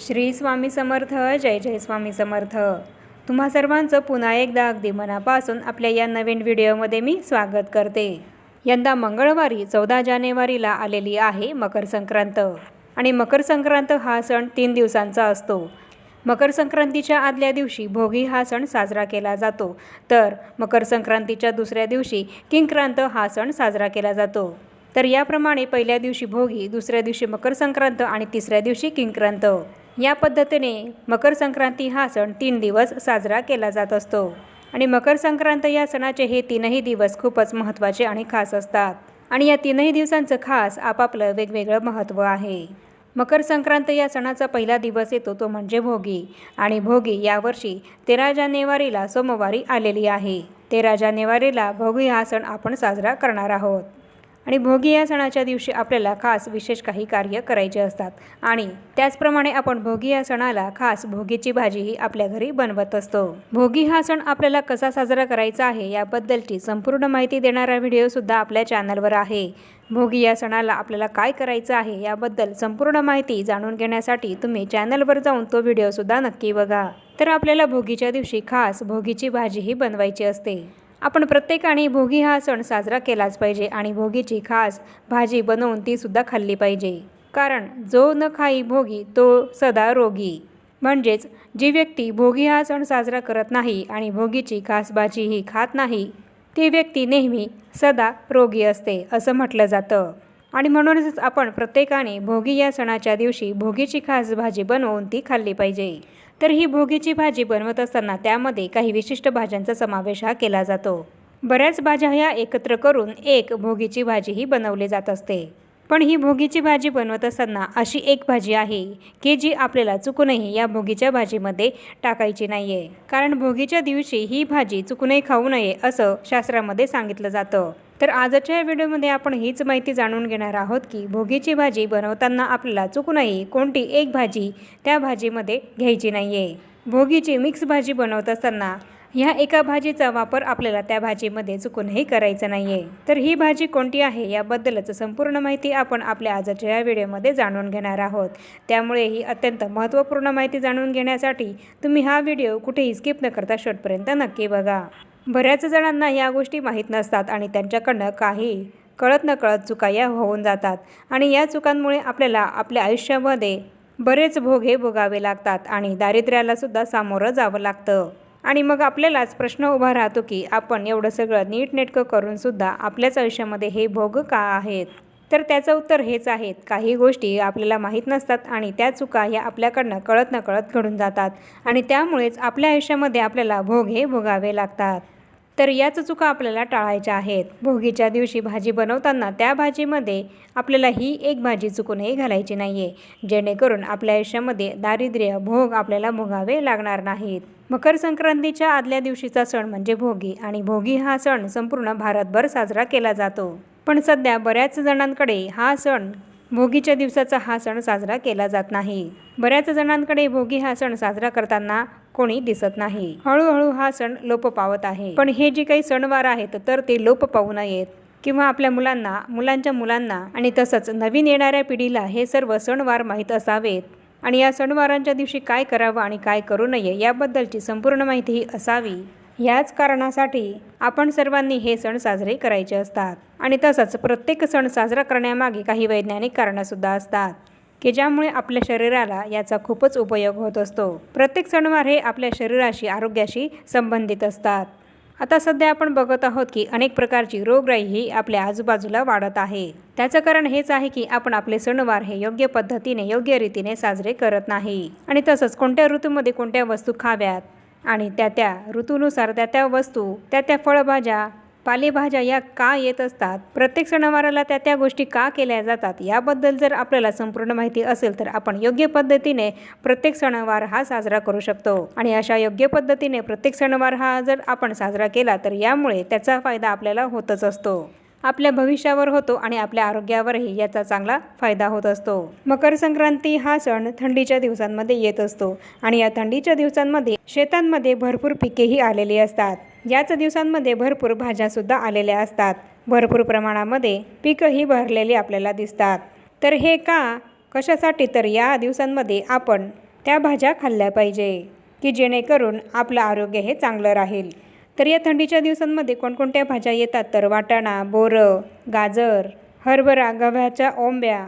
श्री स्वामी समर्थ जय जय स्वामी समर्थ. तुम्हा सर्वांचं पुन्हा एकदा अगदी मनापासून आपल्या या नवीन व्हिडिओमध्ये मी स्वागत करते. यंदा मंगळवारी चौदा जानेवारीला आलेली आहे मकर संक्रांत. आणि मकर संक्रांत हा सण तीन दिवसांचा असतो. मकर संक्रांतीच्या आदल्या दिवशी भोगी हा सण साजरा केला जातो. तर मकर संक्रांतीच्या दुसऱ्या दिवशी किंक्रांत हा सण साजरा केला जातो. तर याप्रमाणे पहिल्या दिवशी भोगी दुसऱ्या दिवशी मकर संक्रांत आणि तिसऱ्या दिवशी किंक्रांत. या पद्धतीने मकर संक्रांती हा सण तीन दिवस साजरा केला जात असतो. आणि मकर संक्रांत या सणाचे हे तीनही दिवस खूपच महत्त्वाचे आणि खास असतात. आणि या तीनही दिवसांचं खास आपापलं वेगवेगळं महत्त्व आहे. मकर संक्रांत या सणाचा पहिला दिवस येतो तो म्हणजे भोगी. आणि भोगी यावर्षी तेरा जानेवारीला सोमवारी आलेली आहे. तेरा जानेवारीला भोगी हा सण आपण साजरा करणार आहोत. आणि भोगी या सणाच्या दिवशी आपल्याला खास विशेष काही कार्य करायचे असतात. आणि त्याचप्रमाणे आपण भोगी या सणाला खास भोगीची भाजीही आपल्या घरी बनवत असतो. भोगी हा सण आपल्याला कसा साजरा करायचा आहे याबद्दलची संपूर्ण माहिती देणारा व्हिडिओसुद्धा आपल्या चॅनलवर आहे. भोगी या सणाला आपल्याला काय करायचं आहे याबद्दल संपूर्ण माहिती जाणून घेण्यासाठी तुम्ही चॅनलवर जाऊन तो व्हिडिओसुद्धा नक्की बघा. तर आपल्याला भोगीच्या दिवशी खास भोगीची भाजीही बनवायची असते. आपण प्रत्येकाने भोगी हा सण साजरा केलाच पाहिजे आणि भोगीची खास भाजी बनवून तीसुद्धा खाल्ली पाहिजे. कारण जो न खाई भोगी तो सदा रोगी. म्हणजेच जी व्यक्ती भोगी हा सण साजरा करत नाही आणि भोगीची खास भाजीही खात नाही ती व्यक्ती नेहमी सदा रोगी असते असं म्हटलं जातं. आणि म्हणूनच आपण प्रत्येकाने भोगी या सणाच्या दिवशी भोगीची खास भाजी बनवून ती खाल्ली पाहिजे. तर ही भोगीची भाजी बनवत असताना त्यामध्ये काही विशिष्ट भाज्यांचा समावेश हा केला जातो. बऱ्याच भाज्या ह्या एकत्र करून एक भोगीची भाजीही बनवली जात असते. पण ही भोगीची भाजी बनवत असताना अशी एक भाजी आहे की जी आपल्याला चुकूनही या भोगीच्या भाजीमध्ये टाकायची नाही आहे कारण भोगीच्या दिवशी ही भाजी चुकूनही खाऊ नये असं शास्त्रामध्ये सांगितलं जातं. तर आजच्या या व्हिडिओमध्ये आपण हीच माहिती जाणून घेणार आहोत की भोगीची भाजी बनवताना आपल्याला चुकूनही कोणती एक भाजी त्या भाजीमध्ये घ्यायची नाही आहे भोगीची मिक्स भाजी बनवत असताना ह्या एका भाजीचा वापर आपल्याला त्या भाजीमध्ये चुकूनही करायचा नाही आहे तर ही भाजी कोणती आहे याबद्दलच संपूर्ण माहिती आपण आपल्या आजच्या या व्हिडिओमध्ये जाणून घेणार आहोत. त्यामुळे ही अत्यंत महत्त्वपूर्ण माहिती जाणून घेण्यासाठी तुम्ही हा व्हिडिओ कुठेही स्किप न करता शेवटपर्यंत नक्की बघा. बऱ्याच जणांना या गोष्टी माहीत नसतात आणि त्यांच्याकडनं काही कळत न कळत चुका या होऊन जातात. आणि या चुकांमुळे आपल्याला आपल्या आयुष्यामध्ये बरेच भोग हे भोगावे लागतात आणि दारिद्र्यालासुद्धा सामोरं जावं लागतं. आणि मग आपल्यालाच प्रश्न उभा राहतो की आपण एवढं सगळं नीटनेटकं करूनसुद्धा आपल्याच आयुष्यामध्ये हे भोग का आहेत? तर त्याचं उत्तर हेच आहेत काही गोष्टी आपल्याला माहीत नसतात आणि त्या चुका ह्या आपल्याकडनं कळत न कळत घडून जातात. आणि त्यामुळेच आपल्या आयुष्यामध्ये आपल्याला भोग हे भोगावे लागतात. तर याच चुका आपल्याला टाळायच्या आहेत. भोगीच्या दिवशी भाजी बनवताना त्या भाजीमध्ये आपल्याला ही एक भाजी चुकूनही घालायची नाही आहे जेणेकरून आपल्या आयुष्यामध्ये दारिद्र्य भोग आपल्याला भोगावे लागणार नाहीत. मकर संक्रांतीच्या आदल्या दिवशीचा सण म्हणजे भोगी आणि भोगी हा सण संपूर्ण भारतभर साजरा केला जातो. पण सध्या बऱ्याच जणांकडे हा सण भोगीच्या दिवसाचा हा सण साजरा केला जात नाही. बऱ्याच जणांकडे भोगी हा सण साजरा करताना कोणी दिसत नाही. हळूहळू हा सण लोप पावत आहे. पण हे जे काही सणवार आहेत तर ते लोप पाहू नयेत. किंवा आपल्या मुलांना मुलांच्या मुलांना आणि तसंच नवीन येणाऱ्या पिढीला हे सर्व सणवार माहीत असावेत. आणि या सणवारांच्या दिवशी काय करावं आणि काय करू नये याबद्दलची संपूर्ण माहिती असावी. याच कारणासाठी आपण सर्वांनी हे सण साजरे करायचे असतात. आणि तसंच प्रत्येक सण साजरा करण्यामागे काही वैज्ञानिक कारणंसुद्धा असतात. की ज्यामुळे आपल्या शरीराला याचा खूपच उपयोग होत असतो. प्रत्येक सणवार हे आपल्या शरीराशी आरोग्याशी संबंधित असतात. आता सध्या आपण बघत आहोत की अनेक प्रकारची रोगराई ही आपल्या आजूबाजूला वाढत आहे. त्याचं कारण हेच आहे की आपण आपले सणवार हे योग्य पद्धतीने योग्य रीतीने साजरे करत नाही. आणि तसंच कोणत्या ऋतूमध्ये कोणत्या वस्तू खाव्यात? आणि त्या त्या ऋतूनुसार त्या त्या वस्तू त्या त्या फळभाज्या पालेभाज्या या का येत असतात? प्रत्येक सणवाराला त्या त्या गोष्टी का केल्या जातात? याबद्दल जर आपल्याला संपूर्ण माहिती असेल तर आपण योग्य पद्धतीने प्रत्येक सणवार हा साजरा करू शकतो. आणि अशा योग्य पद्धतीने प्रत्येक सणवार हा जर आपण साजरा केला तर यामुळे त्याचा फायदा आपल्याला होतच असतो. आपल्या भविष्यावर होतो आणि आपल्या आरोग्यावरही याचा चांगला फायदा होत असतो. मकर संक्रांती हा सण थंडीच्या दिवसांमध्ये येत असतो. आणि या थंडीच्या दिवसांमध्ये शेतांमध्ये भरपूर पिकेही आलेली असतात. याच दिवसांमध्ये भरपूर भाज्यासुद्धा आलेल्या असतात. भरपूर प्रमाणामध्ये पिकंही भरलेली आपल्याला दिसतात. तर हे का? कशासाठी तर या दिवसांमध्ये आपण त्या भाज्या खाल्ल्या पाहिजे की जेणेकरून आपलं आरोग्य हे चांगलं राहील. तर या थंडीच्या दिवसांमध्ये कोणकोणत्या भाज्या येतात? तर वाटाणा बोरं गाजर हरभरा गव्हाच्या ओंब्या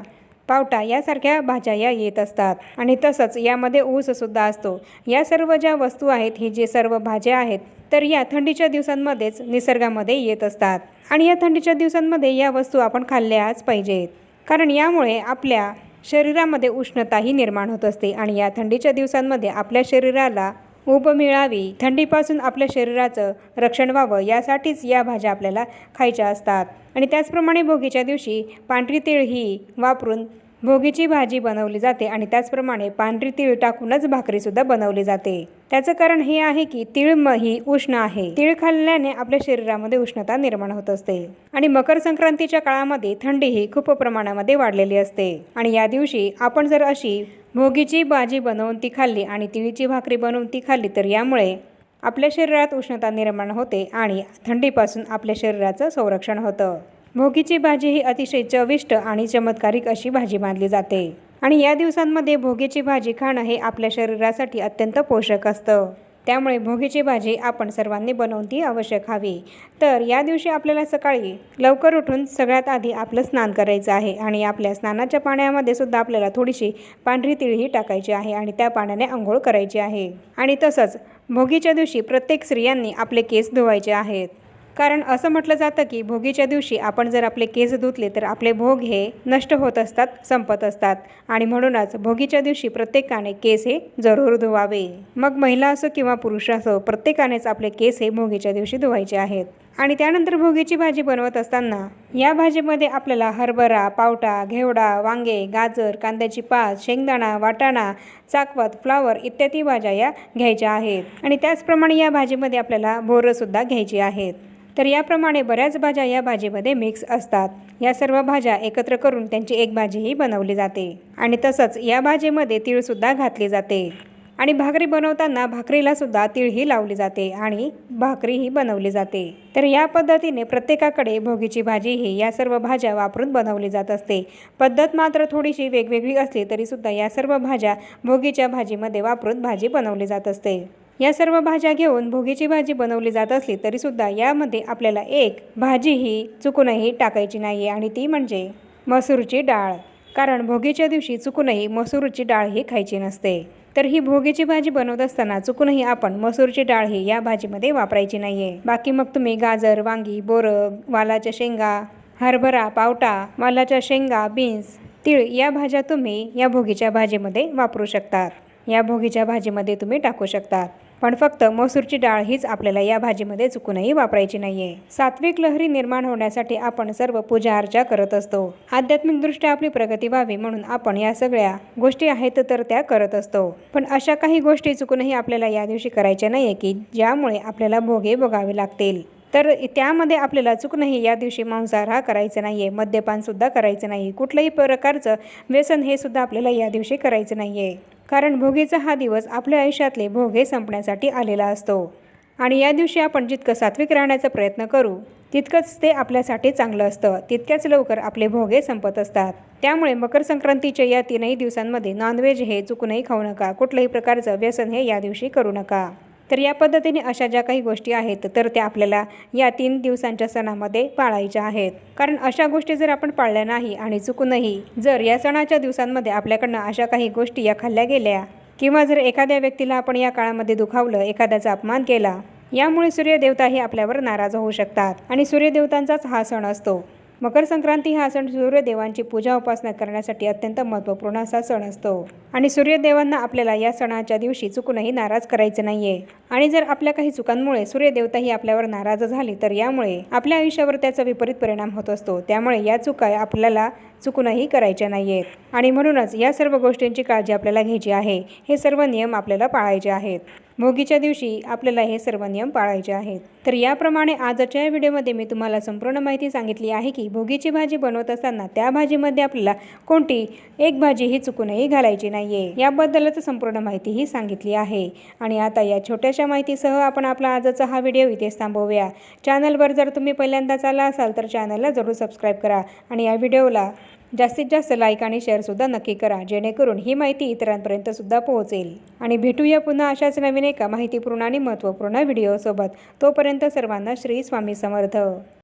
पावटा यासारख्या भाज्या या येत असतात. आणि तसंच यामध्ये ऊससुद्धा असतो. या सर्व ज्या वस्तू आहेत ही जे सर्व भाज्या आहेत तर या थंडीच्या दिवसांमध्येच निसर्गामध्ये येत असतात. आणि या थंडीच्या दिवसांमध्ये या वस्तू आपण खाल्ल्याच पाहिजेत. कारण यामुळे आपल्या शरीरामध्ये उष्णताही निर्माण होत असते आणि या थंडीच्या दिवसांमध्ये आपल्या शरीराला ऊब मिळावी थंडीपासून आपल्या शरीराचं रक्षण व्हावं यासाठीच या भाज्या आपल्याला खायच्या असतात. आणि त्याचप्रमाणे भोगीच्या दिवशी पांढरी तीळ ही वापरून भोगीची भाजी बनवली जाते आणि त्याचप्रमाणे पांढरी तीळ टाकूनच भाकरीसुद्धा बनवली जाते. त्याचं कारण हे आहे की तीळ म ही उष्ण आहे. तीळ खाल्ल्याने आपल्या शरीरामध्ये उष्णता निर्माण होत असते. आणि मकर संक्रांतीच्या काळामध्ये थंडी ही खूप प्रमाणामध्ये वाढलेली असते. आणि या दिवशी आपण जर अशी भोगीची भाजी बनवून ती खाल्ली आणि तिळीची भाकरी बनवून ती खाल्ली तर यामुळे आपल्या शरीरात उष्णता निर्माण होते आणि थंडीपासून आपल्या शरीराचं संरक्षण होतं. भोगीची भाजी ही अतिशय चविष्ट आणि चमत्कारिक अशी भाजी मानली जाते. आणि या दिवसांमध्ये भोगीची भाजी खाणं हे आपल्या शरीरासाठी अत्यंत पोषक असतं. त्यामुळे भोगीची भाजी आपण सर्वांनी बनवून ती अवश्य खावी तर या दिवशी आपल्याला सकाळी लवकर उठून सगळ्यात आधी आपलं स्नान करायचं आहे आणि आपल्या स्नानाच्या पाण्यामध्ये सुद्धा आपल्याला थोडीशी पांढरी तिळही टाकायची आहे आणि त्या पाण्याने आंघोळ करायची आहे. आणि तसंच भोगीच्या दिवशी प्रत्येक स्त्रियांनी आपले केस धुवायचे आहेत. कारण असं म्हटलं जातं की भोगीच्या दिवशी आपण जर आपले केस धुतले तर आपले भोग हे नष्ट होत असतात संपत असतात. आणि म्हणूनच भोगीच्या दिवशी प्रत्येकाने केस हे जरूर धुवावे. मग महिला असो किंवा पुरुष असो प्रत्येकानेच आपले केस हे भोगीच्या दिवशी धुवायचे आहेत. आणि त्यानंतर भोगीची भाजी बनवत असताना या भाजीमध्ये आपल्याला हरभरा पावटा घेवडा वांगे गाजर कांद्याची पात शेंगदाणा वाटाणा चाकवत फ्लावर इत्यादी भाज्या या घ्यायच्या आहेत. आणि त्याचप्रमाणे या भाजीमध्ये आपल्याला भोरंसुद्धा घ्यायची आहेत. तर याप्रमाणे बऱ्याच भाज्या या भाजीमध्ये मिक्स असतात. या सर्व भाज्या एकत्र करून त्यांची एक भाजीही बनवली जाते. आणि तसंच या भाजीमध्ये तीळसुद्धा घातली जाते. आणि भाकरी बनवताना भाकरीला सुद्धा लावली जाते आणि भाकरीही बनवली जाते. तर या पद्धतीने प्रत्येकाकडे भोगीची भाजी ही या सर्व भाज्या वापरून बनवली जात असते. पद्धत मात्र थोडीशी वेगवेगळी असली तरीसुद्धा या सर्व भाज्या भोगीच्या भाजीमध्ये वापरून भाजी बनवली जात असते. या सर्व भाज्या घेऊन भोगीची भाजी बनवली जात असली तरीसुद्धा यामध्ये आपल्याला एक भाजी ही चुकूनही टाकायची नाही आहे आणि ती म्हणजे मसूरची डाळ. कारण भोगीच्या दिवशी चुकूनही मसूरची डाळ ही खायची नसते. तर ही भोगीची भाजी बनवत असताना चुकूनही आपण मसूरची डाळ ही या भाजीमध्ये वापरायची नाही आहे बाकी मग तुम्ही गाजर वांगी बोरं वालाच्या शेंगा हरभरा पावटा वालाच्या शेंगा बीन्स तीळ या भाज्या तुम्ही या भोगीच्या भाजीमध्ये वापरू शकतात. या भोगीच्या भाजीमध्ये तुम्ही टाकू शकतात. पण फक्त मसूरची डाळ हीच आपल्याला या भाजीमध्ये चुकूनही वापरायची नाहीये. सात्विक लहरी निर्माण होण्यासाठी आपण सर्व पूजा अर्चा करत असतो. आध्यात्मिकदृष्ट्या आपली प्रगती व्हावी म्हणून आपण या सगळ्या गोष्टी आहेत तर त्या करत असतो. पण अशा काही गोष्टी चुकूनही आपल्याला या दिवशी करायच्या नाहीये की ज्यामुळे आपल्याला भोगे भोगावे लागतील. तर त्यामध्ये आपल्याला चुकूनही या दिवशी मांसाहार हा करायचा नाही आहे मद्यपानसुद्धा करायचं नाही कुठल्याही प्रकारचं व्यसन हे सुद्धा आपल्याला या दिवशी करायचं नाही आहे कारण भोगीचा हा दिवस आपल्या आयुष्यातले भोगे संपण्यासाठी आलेला असतो. आणि या दिवशी आपण जितकं सात्विक राहण्याचा प्रयत्न करू तितकंच ते आपल्यासाठी चांगलं असतं. तितक्याच लवकर आपले भोगे संपत असतात. त्यामुळे मकर संक्रांतीच्या या तीनही दिवसांमध्ये नॉनव्हेज हे चुकूनही खाऊ नका. कुठल्याही प्रकारचं व्यसन हे या दिवशी करू नका. तर या पद्धतीने अशा ज्या काही गोष्टी आहेत तर त्या आपल्याला या तीन दिवसांच्या सणामध्ये पाळायच्या आहेत. कारण अशा गोष्टी जर आपण पाळल्या नाही आणि चुकूनही जर या सणाच्या दिवसांमध्ये आपल्याकडनं अशा काही गोष्टी या खाल्ल्या गेल्या किंवा जर एखाद्या व्यक्तीला आपण या काळामध्ये दुखावलं एखाद्याचा अपमान केला यामुळे सूर्यदेवताही आपल्यावर नाराज होऊ शकतात आणि सूर्यदेवतांचाच हा सण असतो. मकर संक्रांती हा सण सूर्यदेवांची पूजा उपासना करण्यासाठी अत्यंत महत्त्वपूर्ण असा सण असतो. आणि सूर्यदेवांना आपल्याला या सणाच्या दिवशी चुकूनही नाराज करायचं नाहीये. आणि जर आपल्या काही चुकांमुळे सूर्यदेवता ही आपल्यावर नाराज झाली तर यामुळे आपल्या आयुष्यावर त्याचा विपरीत परिणाम होत असतो. त्यामुळे या चुका आपल्याला चुकूनही करायच्या नाही आहेत आणि म्हणूनच या सर्व गोष्टींची काळजी आपल्याला घ्यायची आहे. हे सर्व नियम आपल्याला पाळायचे आहेत. भोगीच्या दिवशी आपल्याला हे सर्व नियम पाळायचे आहेत. तर याप्रमाणे आजच्या या व्हिडिओमध्ये मी तुम्हाला संपूर्ण माहिती सांगितली आहे की भोगीची भाजी बनवत असताना त्या भाजीमध्ये आपल्याला कोणती एक भाजी ही चुकूनही घालायची नाही आहे याबद्दलच संपूर्ण माहिती ही सांगितली आहे. आणि आता या छोट्याशा माहितीसह आपण आपला आजचा हा व्हिडिओ इथेच थांबवूया. चॅनलवर जर तुम्ही पहिल्यांदाच आला असाल तर चॅनलला जरूर सबस्क्राईब करा. आणि या व्हिडिओला जास्तीत जास्त लाईक आणि शेअरसुद्धा नक्की करा जेणेकरून ही माहिती इतरांपर्यंत सुद्धा पोहोचेल. आणि भेटूया पुन्हा अशाच नवीन एका माहितीपूर्ण आणि महत्त्वपूर्ण व्हिडिओसोबत तोपर्यंत सर्वांना श्री स्वामी समर्थ.